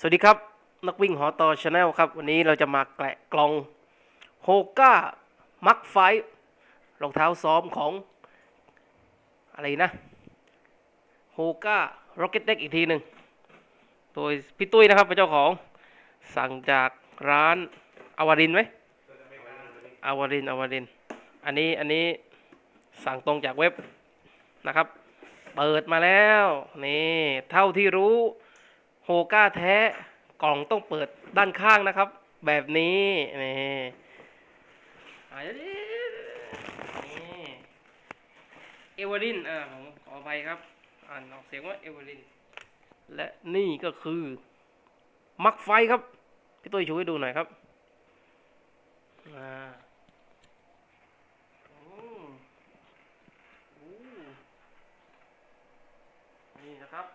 สวัสดีครับ นักวิ่งหอต่อชาแนลครับ วันนี้เราจะมาแกะกล่องโฮก้ามักไฟรองเท้าซ้อมของ อะไรนะโฮก้าร็อกเก็ตเด็กอีกทีหนึ่งโดยพี่ตุ้ยนะครับเป็นเจ้าของสั่งจากร้านอวารินไหมอวารินอวาริน อันนี้อันนี้สั่งตรงจากเว็บนะครับ เปิดมาแล้ว นี่ เท่าที่รู้ โฮก้าแท้กล่องต้องเปิดด้านข้างนะครับ แบบนี้นี่นี่เอเวอรินอ่าผมขออภัยครับ อ่านออกเสียงว่าเอเวอรินและนี่ก็คือ มักไฟครับ พี่ตุ้ยช่วยดูหน่อยครับอ่านี่นะครับ